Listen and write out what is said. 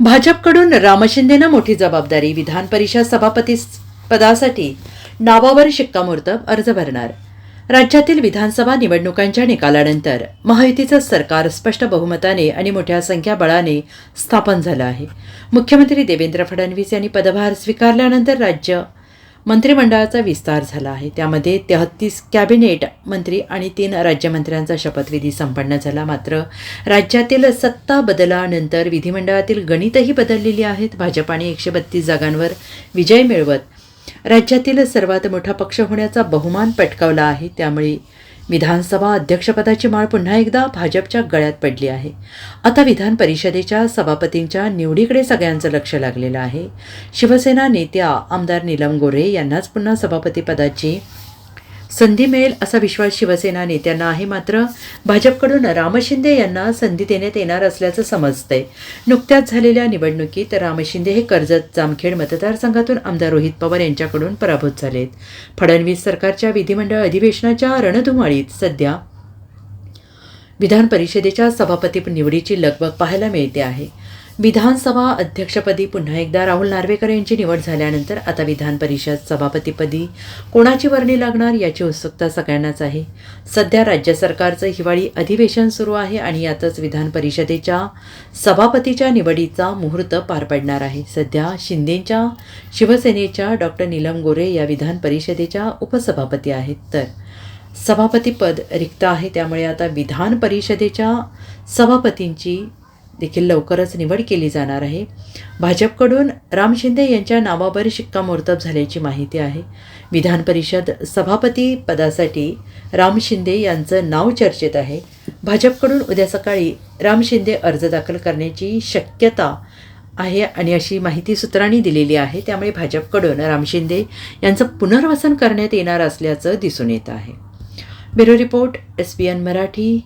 भाजपकडून राम शिंदेना मोठी जबाबदारी. विधान परिषद सभापती पदासाठी नावावर शिक्कामोर्तब अर्ज भरणार. राज्यातील विधानसभा निवडणुकांच्या निकालानंतर महायुतीचं सरकार स्पष्ट बहुमताने आणि मोठ्या संख्याबळाने स्थापन झालं आहे. मुख्यमंत्री देवेंद्र फडणवीस यांनी पदभार स्वीकारल्यानंतर राज्य मंत्रिमंडळाचा विस्तार झाला आहे. त्यामध्ये तेहत्तीस कॅबिनेट मंत्री आणि तीन राज्यमंत्र्यांचा शपथविधी संपन्न झाला. मात्र राज्यातील सत्ता बदलानंतर विधिमंडळातील गणितही बदललेली आहेत. भाजपाने एकशे बत्तीस जागांवर विजय मिळवत राज्यातील सर्वात मोठा पक्ष होण्याचा बहुमान पटकावला आहे. त्यामुळे विधानसभा अध्यक्षपदाची माळ पुन्हा एकदा भाजपच्या गळ्यात पडली आहे. आता विधान परिषदेच्या सभापतींच्या निवडीकडे सगळ्यांचं लक्ष लागलेलं आहे. शिवसेना नेत्या आमदार नीलम गोरे यांनाच पुन्हा सभापतीपदाची संधी मिळेल असा विश्वास शिवसेना नेत्यांना आहे मात्र भाजपकडून राम शिंदे यांना संधी देण्यात येणार असल्याचं समजतंय. नुकत्याच झालेल्या निवडणुकीत राम शिंदे हे कर्जत जामखेड मतदारसंघातून आमदार रोहित पवार यांच्याकडून पराभूत झालेत. फडणवीस सरकारच्या विधिमंडळ अधिवेशनाच्या रणधुमाळीत सध्या विधान परिषदेच्या सभापती निवडीची लगबग पाहायला मिळते आहे. विधानसभा अध्यक्षपदी पुन्हा एकदा राहुल नार्वेकर यांची निवड झाल्यानंतर आता विधान परिषद सभापतीपदी कोणाची वर्णी लागणार याची उत्सुकता सगळ्यांनाच आहे. सध्या राज्य सरकारचं हिवाळी अधिवेशन सुरू आहे आणि यातच विधान परिषदेच्या सभापतीच्या निवडीचा मुहूर्त पार पडणार आहे. सध्या शिंदेच्या शिवसेनेच्या डॉक्टर नीलम गोरे या विधान परिषदेच्या उपसभापती आहेत. तर सभापतीपद रिक्त आहे त्यामुळे आता विधान परिषदेच्या सभापतींची देखील लवकरच निवड केली जाणार आहे. भाजपकडून राम शिंदे यांच्या नावावर शिक्कामोर्तब झाल्याची माहिती आहे. विधान परिषद सभापती पदासाठी राम शिंदे यांचं नाव चर्चेत आहे. भाजपकडून उद्या सकाळी राम शिंदे अर्ज दाखल करण्याची शक्यता आहे आणि अशी माहिती सूत्रांनी दिलेली आहे. त्यामुळे भाजपकडून राम शिंदे यांचं पुनर्वसन करण्यात येणार असल्याचं दिसून येत आहे. Bureau report S P N Marathi.